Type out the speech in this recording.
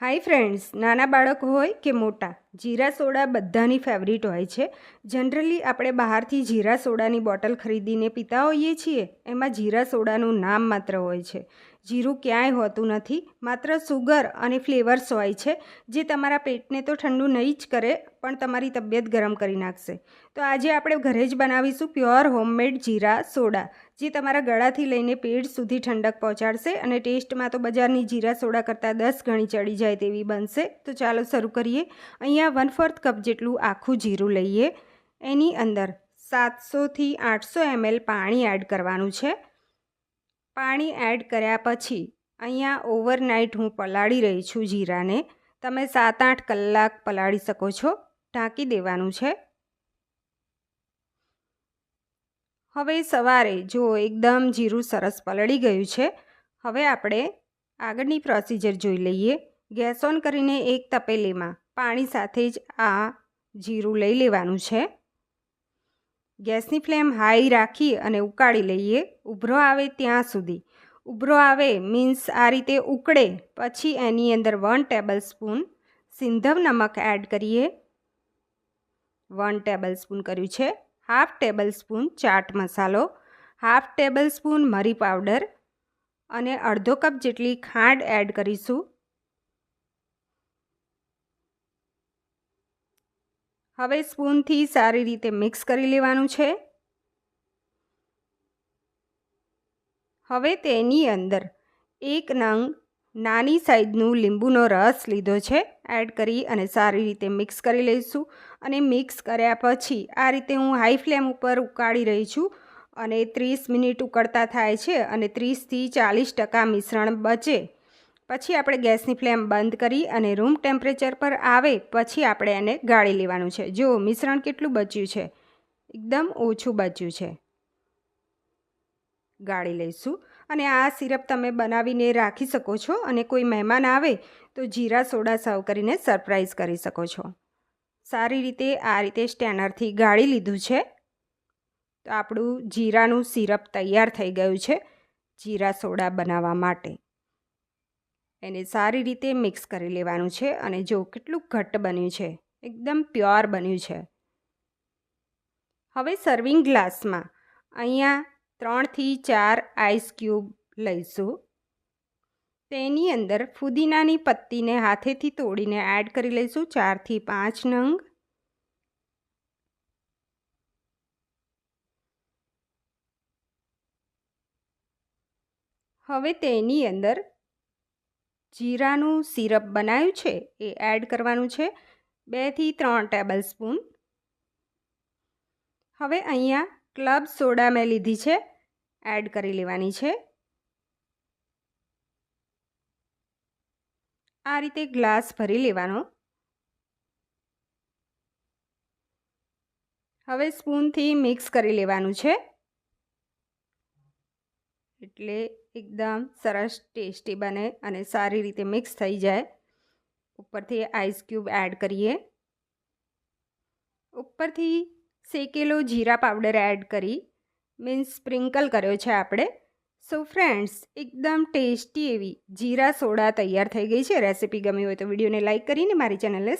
Hi friends નાના બાળકો હોય કે મોટા? જીરા સોડા બધાની ફેવરિટ હોય છે. જનરલી આપણે બહારથી જીરા સોડાની બોટલ ખરીદીને પીતા હોઈએ છીએ, એમાં જીરા સોડાનું નામ માત્ર હોય છે. જીરું ક્યાંય હોતું નથી, માત્ર સુગર અને ફ્લેવર્સ હોય છે, જે તમારા પેટને તો ઠંડુ નહીં જ કરે, પણ તમારી તબિયત ગરમ કરી નાખશે. તો આજે આપણે ઘરે જ બનાવીશું પ્યોર હોમમેડ જીરા સોડા, જે તમારા ગળાથી લઈને પેટ સુધી ઠંડક પહોંચાડશે અને ટેસ્ટમાં તો બજારની જીરા સોડા કરતાં દસ ગણી ચડી જાય તેવી બનશે. તો ચાલો શરૂ કરીએ. અહીંયા વન ફોર્થ કપ જેટલું આખું જીરું લઈએ. એની અંદર સાતસોથી આઠસો એમએલ પાણી એડ કરવાનું છે. પાણી એડ કર્યા પછી અહીંયા ઓવરનાઇટ હું પલાળી રહી છું જીરાને. તમે સાત આઠ કલાક પલાળી શકો છો. ઢાંકી દેવાનું છે. હવે સવારે જો એકદમ જીરું સરસ પલળી ગયું છે. હવે આપણે આગળની પ્રોસિજર જોઈ લઈએ. ગેસ ઓન કરીને એક તપેલીમાં પાણી સાથે જ આ જીરું લઈ લેવાનું છે. ગેસની ફ્લેમ હાઈ રાખી અને ઉકાળી લઈએ. ઉભરો આવે ત્યાં સુધી. ઉભરો આવે મીન્સ આ રીતે ઉકળે. પછી એની અંદર વન ટેબલ સ્પૂન સિંધવ નમક એડ કરીએ. વન ટેબલ સ્પૂન કર્યું છે. હાફ ટેબલ સ્પૂન ચાટ મસાલો. હાફ ટેબલ સ્પૂન મરી પાવડર અને અડધો કપ જેટલી ખાંડ એડ કરીશું. હવે સ્પૂનથી સારી રીતે મિક્સ કરી લેવાનું છે. હવે તેની અંદર એક નંગ નાની સાઈઝનું લીંબુનો રસ લીધો છે, એડ કરી અને સારી રીતે મિક્સ કરી લઈશું. અને મિક્સ કર્યા પછી આ રીતે હું હાઈ ફ્લેમ ઉપર ઉકાળી રહી છું અને ત્રીસ મિનિટ ઉકળતા થાય છે અને ત્રીસથી ચાલીસ ટકા મિશ્રણ બચે. પછી આપણે ગેસની ફ્લેમ બંધ કરી અને રૂમ ટેમ્પરેચર પર આવે પછી આપણે એને ગાળી લેવાનું છે. જો મિશ્રણ કેટલું બચ્યું છે. એકદમ ઓછું બચ્યું છે. ગાળી લઈશું. અને આ સિરપ તમે બનાવીને રાખી શકો છો અને કોઈ મહેમાન આવે તો જીરા સોડા સર્વ કરીને સરપ્રાઈઝ કરી શકો છો. સારી રીતે આ રીતે સ્ટેનરથી ગાળી લીધું છે. તો આપણું જીરાનું સિરપ તૈયાર થઈ ગયું છે. જીરા સોડા બનાવવા માટે. એને સારી રીતે મિક્સ કરી લેવાનું છે અને જો કેટલું ઘટ્ટ બન્યું છે, એકદમ પ્યોર બન્યું છે. હવે સર્વિંગ ગ્લાસમાં અહીંયા ત્રણથી ચાર આઈસ ક્યુબ લઈશું. તેની અંદર ફુદીનાની પત્તીને હાથેથી તોડીને એડ કરી લઈશું, ચારથી પાંચ નંગ. હવે તેની અંદર જીરાનું સિરપ બનાવ્યું છે, એ એડ કરવાનું છે. બેથી ત્રણ ટેબલ સ્પૂન. હવે અહીંયા ક્લબ સોડા મેં લીધી છે, એડ કરી લેવાની છે. આ રીતે ગ્લાસ ભરી લેવાનો. હવે સ્પૂનથી મિક્સ કરી લેવાનું છે. એટલે એકદમ સરસ ટેસ્ટી બને અને સારી રીતે મિક્સ થઈ જાય. ઉપરથી આઈસ ક્યુબ એડ કરીએ. ઉપરથી શેકેલો જીરા પાવડર એડ કરી. મીન્સ સ્પ્રિંકલ કર્યો છે આપણે. સો ફ્રેન્ડ્સ એકદમ ટેસ્ટી એવી જીરા સોડા તૈયાર થઈ ગઈ છે. રેસીપી ગમી હોય તો વિડીયોને લાઇક કરીને મારી ચેનલને